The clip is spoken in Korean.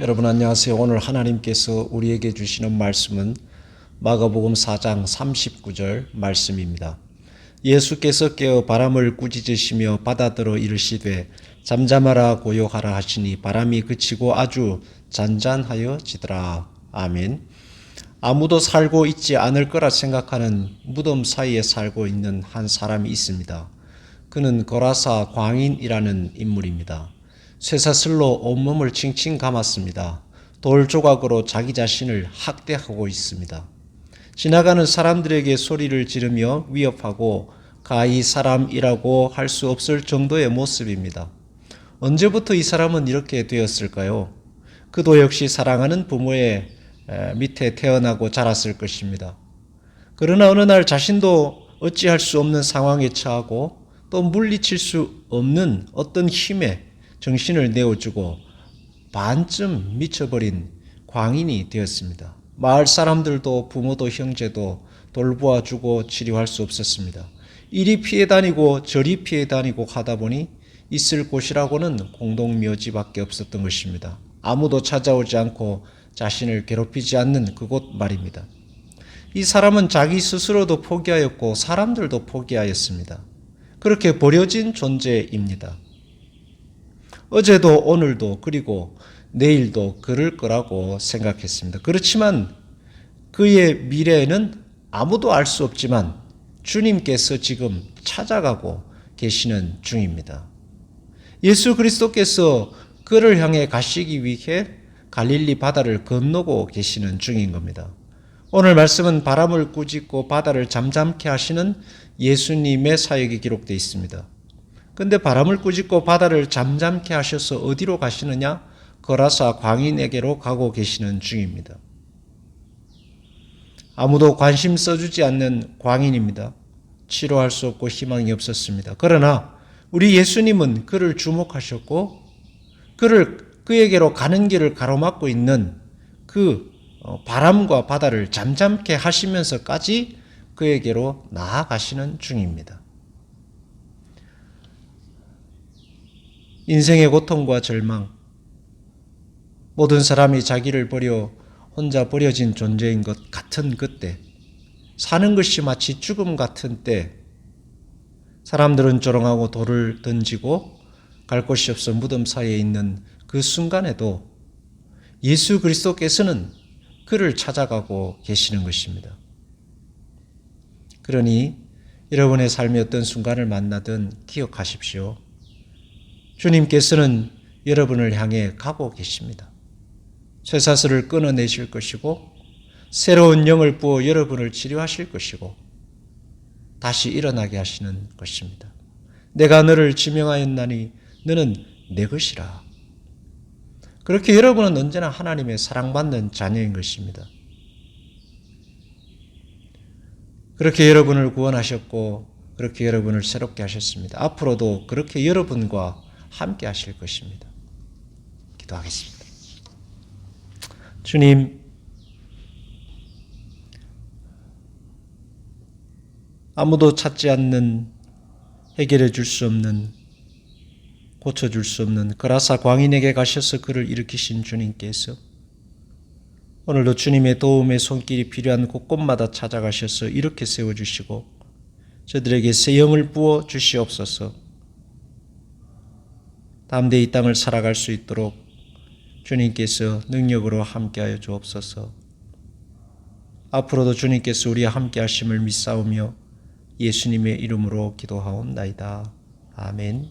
여러분 안녕하세요. 오늘 하나님께서 우리에게 주시는 말씀은 마가복음 4장 39절 말씀입니다. 예수께서 깨어 바람을 꾸짖으시며 바다들어 이르시되 잠잠하라 고요하라 하시니 바람이 그치고 아주 잔잔하여 지더라. 아멘. 아무도 살고 있지 않을 거라 생각하는 무덤 사이에 살고 있는 한 사람이 있습니다. 그는 거라사 광인이라는 인물입니다. 쇠사슬로 온몸을 칭칭 감았습니다. 돌 조각으로 자기 자신을 학대하고 있습니다. 지나가는 사람들에게 소리를 지르며 위협하고 가히 사람이라고 할 수 없을 정도의 모습입니다. 언제부터 이 사람은 이렇게 되었을까요? 그도 역시 사랑하는 부모의 밑에 태어나고 자랐을 것입니다. 그러나 어느 날 자신도 어찌할 수 없는 상황에 처하고 또 물리칠 수 없는 어떤 힘에 정신을 내어주고 반쯤 미쳐버린 광인이 되었습니다. 마을 사람들도 부모도 형제도 돌보아주고 치료할 수 없었습니다. 이리 피해 다니고 저리 피해 다니고 하다 보니 있을 곳이라고는 공동묘지밖에 없었던 것입니다. 아무도 찾아오지 않고 자신을 괴롭히지 않는 그곳 말입니다. 이 사람은 자기 스스로도 포기하였고 사람들도 포기하였습니다. 그렇게 버려진 존재입니다. 어제도 오늘도 그리고 내일도 그럴 거라고 생각했습니다. 그렇지만 그의 미래는 아무도 알 수 없지만 주님께서 지금 찾아가고 계시는 중입니다. 예수 그리스도께서 그를 향해 가시기 위해 갈릴리 바다를 건너고 계시는 중인 겁니다. 오늘 말씀은 바람을 꾸짖고 바다를 잠잠케 하시는 예수님의 사역이 기록되어 있습니다. 근데 바람을 꾸짖고 바다를 잠잠케 하셔서 어디로 가시느냐? 거라사 광인에게로 가고 계시는 중입니다. 아무도 관심 써주지 않는 광인입니다. 치료할 수 없고 희망이 없었습니다. 그러나 우리 예수님은 그를 주목하셨고 그를 그에게로 가는 길을 가로막고 있는 그 어, 바람과 바다를 잠잠케 하시면서까지 그에게로 나아가시는 중입니다. 인생의 고통과 절망, 모든 사람이 자기를 버려 혼자 버려진 존재인 것 같은 그때, 사는 것이 마치 죽음 같은 때, 사람들은 조롱하고 돌을 던지고 갈 곳이 없어 무덤 사이에 있는 그 순간에도 예수 그리스도께서는 그를 찾아가고 계시는 것입니다. 그러니 여러분의 삶의 어떤 순간을 만나든 기억하십시오. 주님께서는 여러분을 향해 가고 계십니다. 쇠사슬을 끊어내실 것이고 새로운 영을 부어 여러분을 치료하실 것이고 다시 일어나게 하시는 것입니다. 내가 너를 지명하였나니 너는 내 것이라. 그렇게 여러분은 언제나 하나님의 사랑받는 자녀인 것입니다. 그렇게 여러분을 구원하셨고 그렇게 여러분을 새롭게 하셨습니다. 앞으로도 그렇게 여러분과 함께 하실 것입니다. 기도하겠습니다. 주님, 아무도 찾지 않는 해결해 줄 수 없는 고쳐 줄 수 없는 그라사 광인에게 가셔서 그를 일으키신 주님께서 오늘도 주님의 도움의 손길이 필요한 곳곳마다 찾아가셔서 이렇게 세워 주시고 저들에게 새 영을 부어 주시옵소서 담대히 이 땅을 살아갈 수 있도록 주님께서 능력으로 함께하여 주옵소서 앞으로도 주님께서 우리와 함께 하심을 믿사오며 예수님의 이름으로 기도하옵나이다. 아멘.